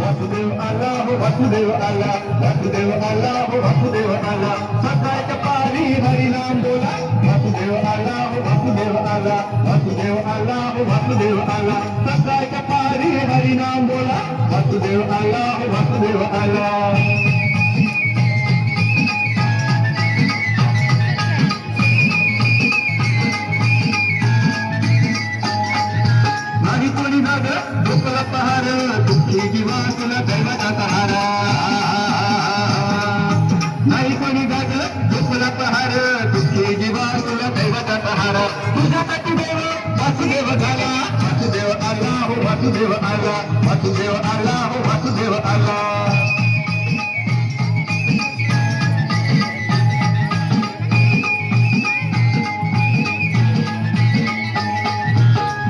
वासुदेव आला हो वासुदेव आला वासुदेव आला हो वासुदेव आला सकाळच्या पारी हरिनाम बोला वासुदेव आला हो वासुदेव आला. वासुदेव आला हो वासुदेव आला. सकाळ कपारी हरिनाम बोला. वासुदेव आला हो वासुदेव आला. नाही कोणी दाग डोकला पहार दुःखी जीवा तुला दैवाचा सहारा तुला दैवाचा सहारा. तुझ्यासाठी देव वासुदेव झाला. वासुदेव आला हो वासुदेव आला. वासुदेव आला हो वासुदेव आला.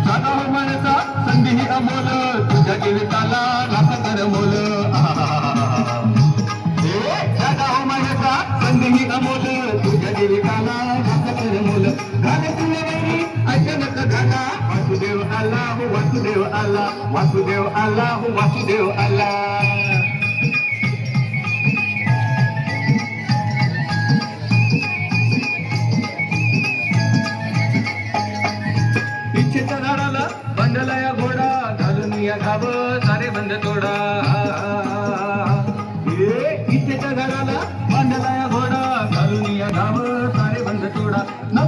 हो संधी अमोल. तुझ्या जीविताला लाख कर मोल. आला हो वासुदेव आला वासुदेव आला हो वासुदेव आला इच्छेच्या झाडाला बांधला या घोडा घालून या घाब सारे बंद तोडा. इच्छेच्या झाडाला बांधला या घोडा घालून या घाब सारे बंद तोडा. न